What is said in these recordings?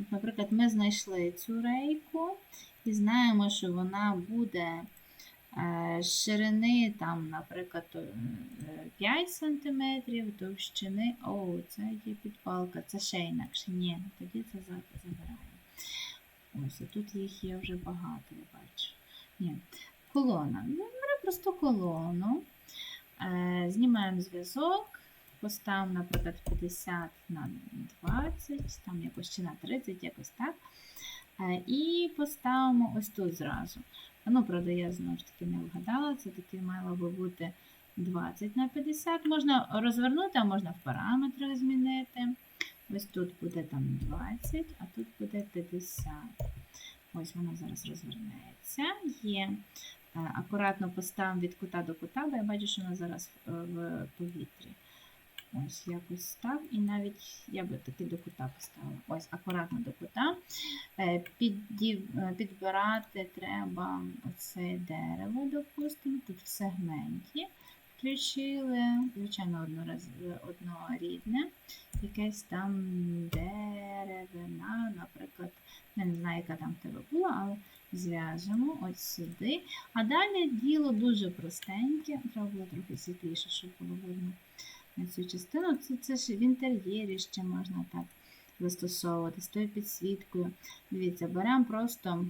От, наприклад, ми знайшли цю рейку і знаємо, що вона буде е, ширини, там, наприклад, е, 5 см, товщини. О, це є підпалка, це ще інакше. Ні, ну тоді це за- забираємо. Ось, тут їх є вже багато, я бачу. Ні. Колона. Ну, просто колону. Е, знімаємо зв'язок, поставимо, наприклад, 50 на 20, там якось чи на 30, якось так. Е, і поставимо ось тут зразу. Ну, правда, я знову ж таки не вгадала, це таки мало би бути 20 на 50. Можна розвернути, а можна в параметрах змінити. Ось тут буде там 20, а тут буде 50. Ось воно зараз розвернеться. Є. Е, Акуратно поставимо від кута до кута, бо я бачу, що воно зараз е, в повітрі. Ось якось так. І навіть я би таки до кута поставила. Ось, акуратно до кута. Е, піддів- е, Підбирати треба оце дерево, допустимо, тут в сегменті. Включили, звичайно, однораз, однорідне, якесь там деревина, наприклад, я не знаю, яка там в тебе була, але зв'яжемо ось сюди. А далі діло дуже простеньке. Треба було трохи світліше, щоб було видно цю частину. Це, це ж в інтер'єрі ще можна так застосовувати з тою підсвіткою. Дивіться, беремо просто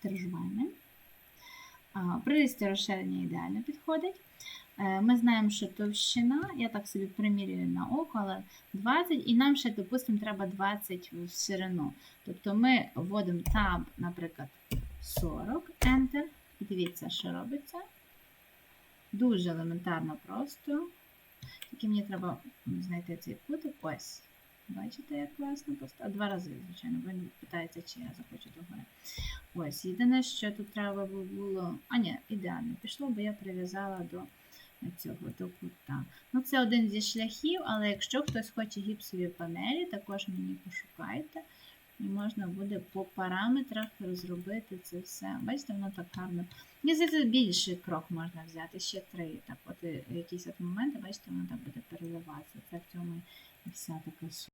тержування. Прирісті розширення ідеально підходить. Е, Ми знаємо, що товщина, я так собі примірюю на око, але 20, і нам ще, допустимо, треба 20 в ширину. Тобто ми вводимо Tab, наприклад, 40, Enter. І дивіться, що робиться. Дуже елементарно просто. Тільки мені треба знайти цей кутик. Ось. Бачите, як класно поставити? Два рази, звичайно, бо він питається, чи я захочу догори. Ось, єдине, що тут треба було. А, ні, ідеально пішло, бо я прив'язала до цього до кута. Ну, це один зі шляхів, але якщо хтось хоче гіпсові панелі, також мені пошукайте. І можна буде по параметрах розробити це все. Бачите, воно так гарно. Мені здається, більший крок можна взяти, ще три. Так, от е, якісь от моменти, бачите, воно так буде переливатися. Це в цьому і вся така суть.